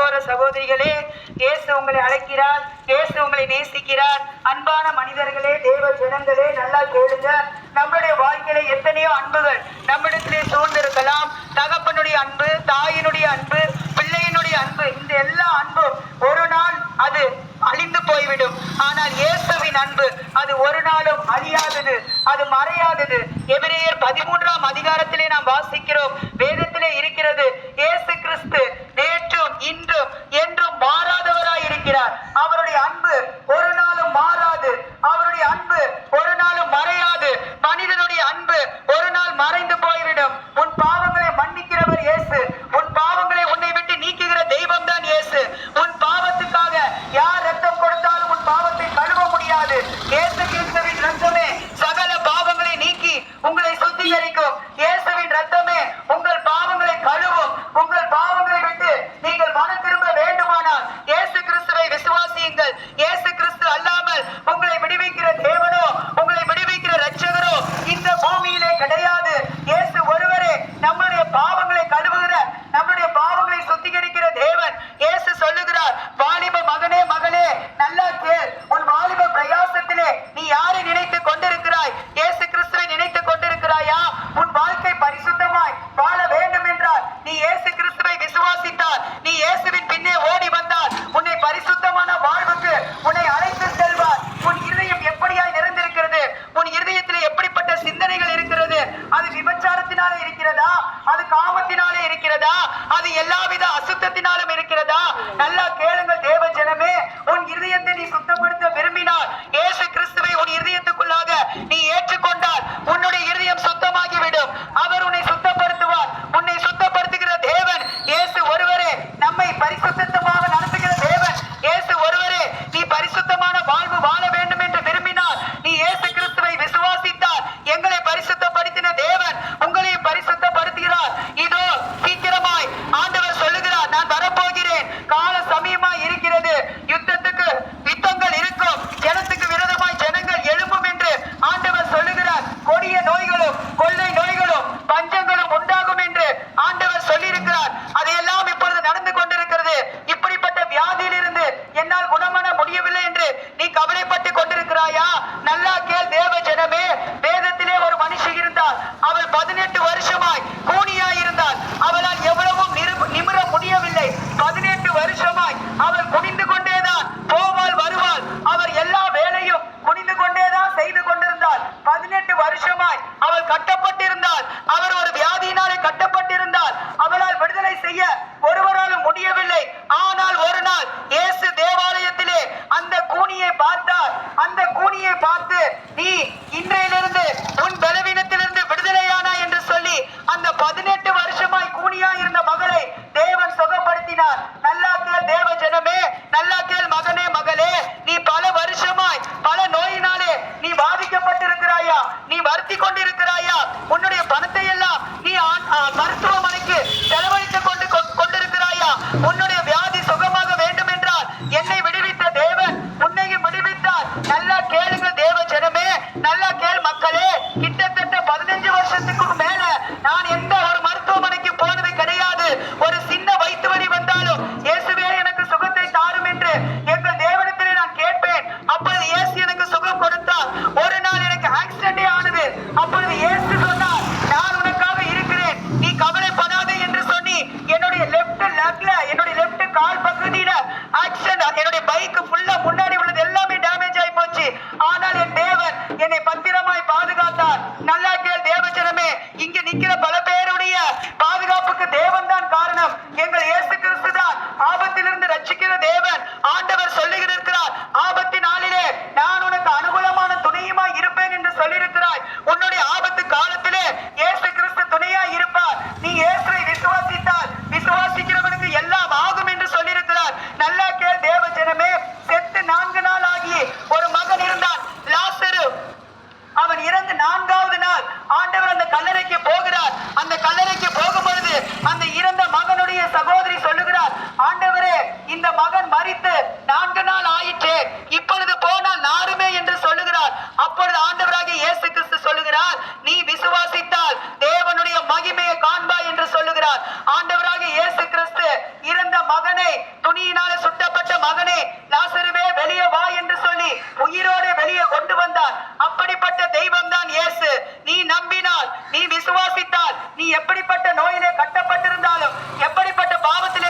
சகோதர சகோதரிகளே இயேசு உங்களை அழைக்கிறார் இயேசு உங்களை நேசிக்கிறார். அன்பான மனிதர்களே தேவ ஜனங்களே நல்லா கேளுங்க. நம்மளுடைய வாழ்க்கையில எத்தனையோ அன்புகள் நம்மிடத்திலே சூழ்ந்திருக்கலாம். தகப்பனுடைய அன்பு தாயினுடைய அன்பு பிள்ளையினுடைய அன்பு இந்த எல்லா அன்பும் ஒரு நாள் அது அழிந்து போய்விடும். ஆனால் இயேசுவின் அன்பு அது ஒரு நாளும் அழியாதது அது மறையாதது. எபிரேயர் பதிமூன்றாம் அதிகாரத்திலே நாம் வாசிக்கிறோம். வேதத்திலே இருக்கிறது இயேசு கிறிஸ்து நேற்று பரிசு சென்ற ஒருவராலும் முடியவில்லை. ஆனால் ஒரு நாள் இயேசு தேவாலயத்திலே அந்த கூனியை பார்த்தார். அந்த கூனியை பார்த்து நீ இன்றையிலிருந்து ஆண்டவராக இயேசு கிறிஸ்து இறந்த மகனை துணியினால சுட்டப்பட்ட மகனை லாசருவே வெளியே வா என்று சொல்லி உயிரோடு வெளியே கொண்டு வந்தார். அப்படிப்பட்ட தெய்வம் தான் இயேசு. நீ நம்பினால் நீ விசுவாசித்தால் நீ எப்படிப்பட்ட நோயிலே கட்டப்பட்டிருந்தாலும் எப்படிப்பட்ட பாவத்திலே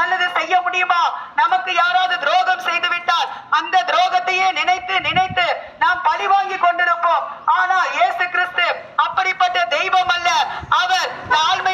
நல்லது செய்ய முடியுமா? நமக்கு யாராவது துரோகம் செய்து விட்டால் அந்த துரோகத்தையே நினைத்து நினைத்து நாம் பழி வாங்கி கொண்டிருப்போம். ஆனால் இயேசு கிறிஸ்து அப்படிப்பட்ட தெய்வம் அல்ல. அவர் தாழ்மை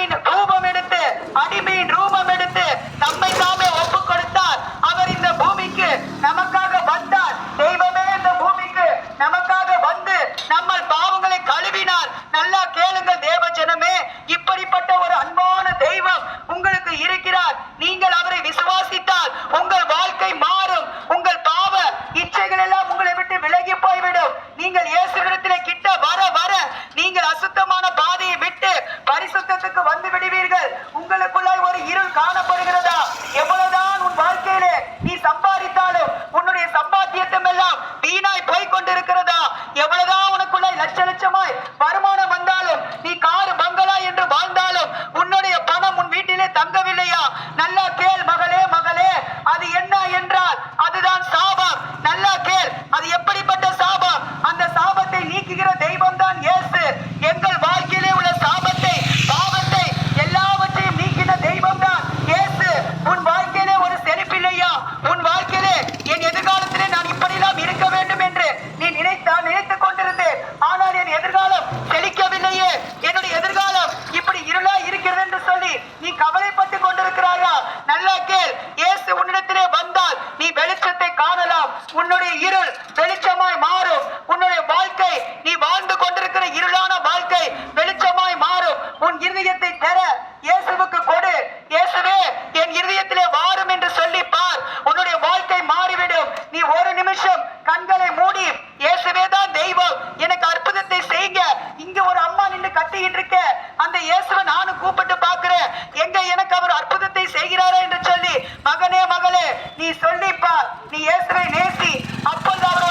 அந்த இயேசுவை நானும் கூப்பிட்டு பார்க்கிறேன். எங்க எனக்கு அவர் அற்புதத்தை செய்கிறாரா என்று சொல்லி மகனே மகளே நீ சொல்லிப்பா நீ இயேசுவை நேசி. அப்போது அவர்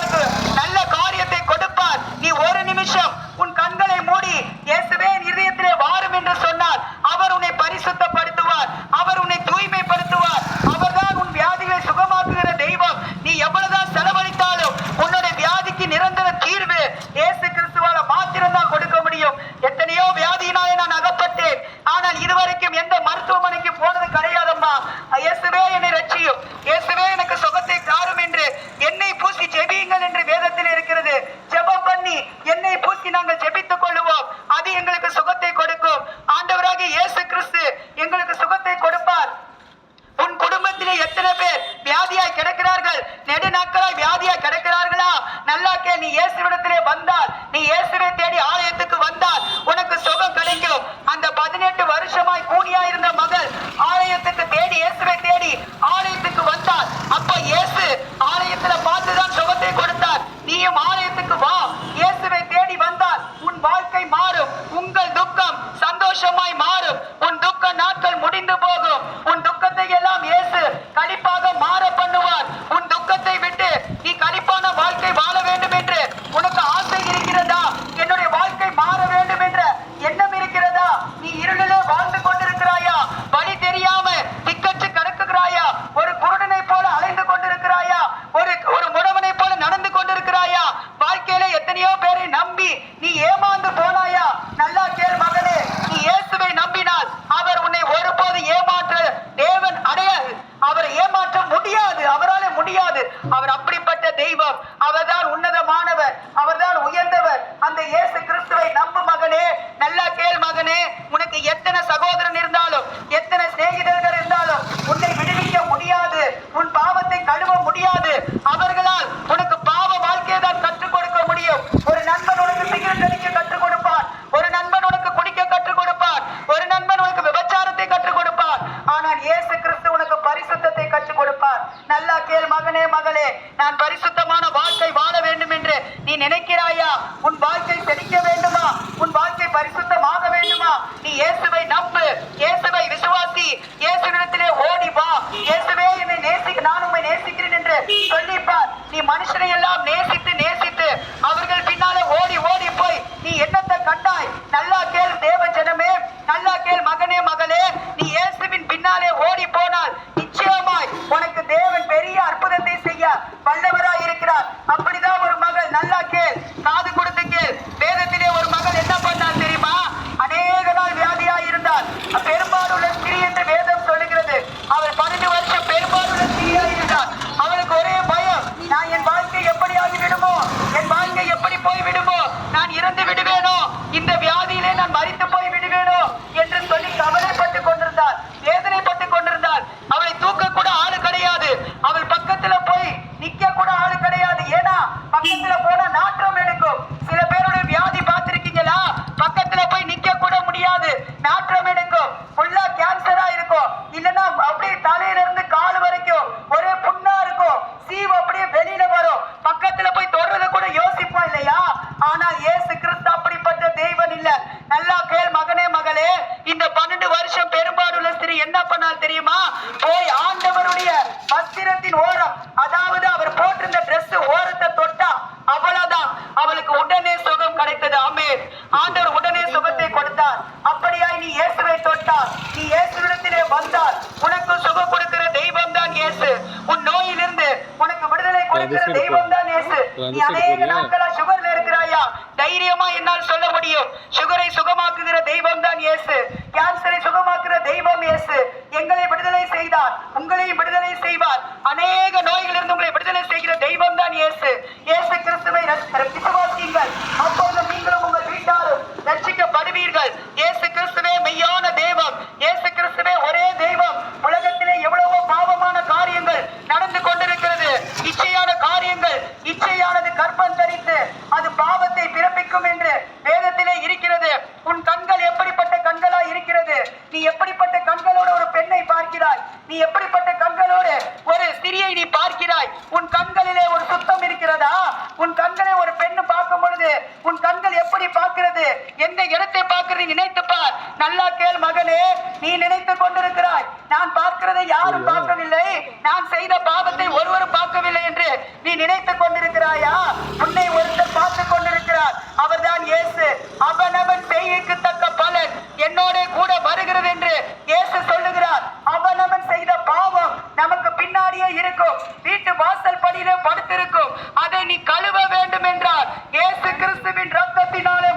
நல்ல காரியத்தை கொடுப்பார். நீ ஒரு நிமிஷம் உன் கண்களை மூடி இயேசுவே இதயத்திலே வாரும் என்று சொன்னால் அவர் உன்னை பரிசுத்தப்படுத்துவார். அவர் உன்னை தூய்மைப்படுத்துவார். அவர்தான் உன் வியாதிகளை சுகமாக்குகிற தெய்வம். நீ எவ்வளவுதான் செலவழித்தாலும் உன்னுடைய வியாதிக்கு நிரந்தர தீர்வு இயேசு கிறிஸ்துவால மாத்திரம்தான் esa. என்னால் சொல்ல முடியும். சுகரை சுகமாக்குகிற தெய்வம் தான் ஏசு கேன்சரை சுகமாக்குற தெய்வம் இயேசு. எங்களை விடுதலை செய்தார். உங்களையும் விடுதலை செய்வார். அநேக நோய்களிலிருந்து உங்களை விடுதலை செய்கிற தெய்வம் தான் இயேசு. இயேசு கிறிஸ்துவை விசுவாசியுங்கள் அப்போ எந்த இடத்தை பார்க்கறது நினைத்து பார். நல்லா கேள் மகனே நீ நினைத்து கொண்டிருக்கிறாய். நான் பார்க்கிறதை யாரும் பார்க்கவில்லை. நான் செய்த பாவத்தை ஒருவரும் பார்க்கவில்லை என்று நீ நினைத்து கொண்டிருக்கிறாயா? உன்னை ஒருத்தர் பார்த்து கொண்டிருக்கிறார். அவர்தான் இயேசு. அவன் அவன் செய்யக்கு தக்க பலன் என்னோட கூட வருகிறது என்று இயேசு சொல்லுகிறார். அவன் அவன் செய்த பாவம் நமக்கு பின்னாடியே இருக்கும். வீட்டு வாசல் படியில படுத்திருக்கும். அதை நீ கழுவ வேண்டும் என்றார் இயேசு கிறிஸ்துவின் ரத்தத்தினாலே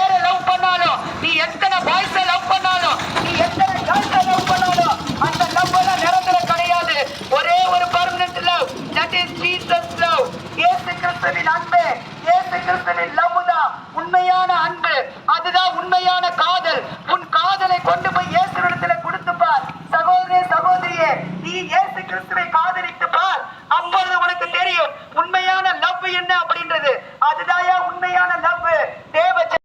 பேரை லவ் பண்ணாலும் நீ எத்தனை பாய்ஸை லவ் பண்ணாலும் நீ எத்தனை கேர்ள்ஸை லவ் பண்ணாலும் அந்த லவ் எல்லாம் நிரந்தர கிடையாது. ஒரே ஒரு permanent love that is Jesus love Yesu கிறிஸ்துவின் அன்பு ஏசு கிறிஸ்துவின் லவ் தான் உண்மையான அன்பு. அதுதான் உண்மையான